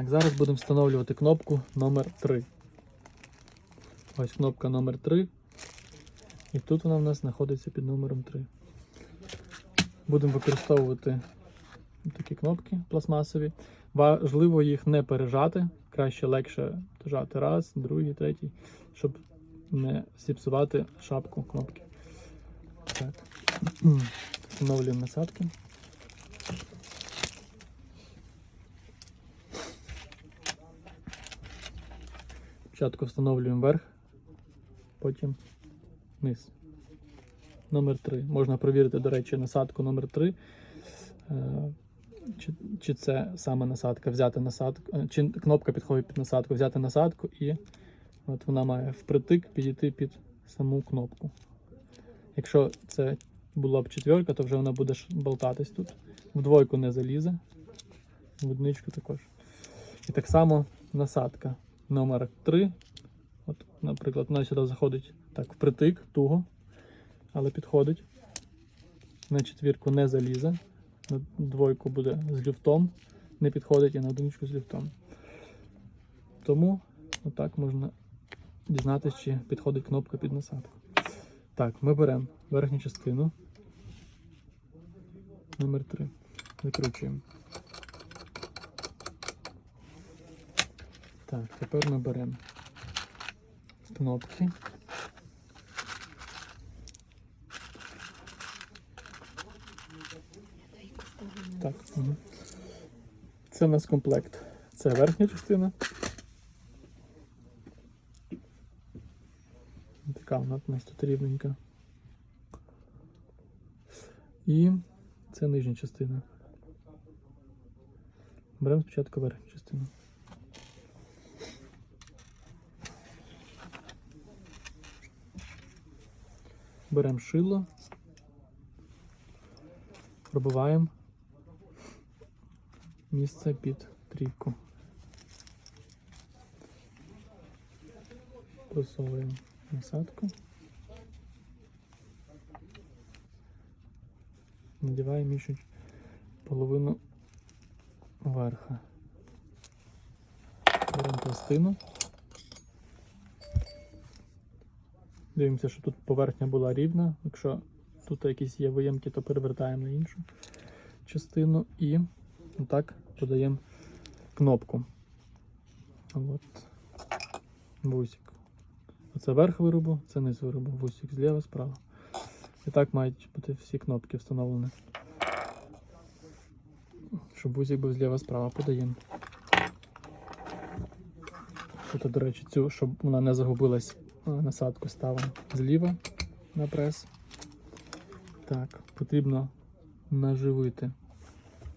Так, зараз будемо встановлювати кнопку номер 3 Ось кнопка номер 3 І тут вона в нас знаходиться під номером 3. Будемо використовувати такі кнопки пластмасові. Важливо їх не пережати. Краще легше жати раз, другий, третій, щоб не зіпсувати шапку кнопки. Так. Встановлюємо насадки. Спочатку встановлюємо верх, потім низ. Номер 3. Можна перевірити, до речі, насадку номер 3. Е, Чи, чи це саме насадка, взяти насадку, е, чи кнопка підходить під насадку, взяти насадку і от вона має впритик підійти під саму кнопку. Якщо це була б четверка, то вже вона буде болтатись тут. В двойку не залізе, в одничку також. І так само насадка номер 3. От, наприклад, вона сюди заходить так впритик, туго, але підходить. На четвірку не залізе. На двойку буде з люфтом, не підходить і на одиничку з люфтом. Тому отак можна дізнатися, чи підходить кнопка під насадку. Так, ми беремо верхню частину. Номер 3. Викручуємо. Так, тепер ми беремо кнопки. Так, угу. це у нас комплект. Це верхня частина. Така вона у нас тут рівненька. І це нижня частина. Беремо спочатку верхню частину. Беремо шило, пробиваємо місце під трійку. Просовуємо насадку. Надіваємо ще половину верха. Беремо пластину. Дивимося, що тут поверхня була рівна. Якщо тут якісь є виємки, то перевертаємо на іншу частину і отак подаємо кнопку. От. Вусик. Оце верх виробу, це низ виробу. Вусик зліва, справа. І так мають бути всі кнопки встановлені. Щоб вузик був зліва справа, подаємо. Тут, до речі, цю, щоб вона не загубилась, насадку ставимо зліва на прес. Так, потрібно наживити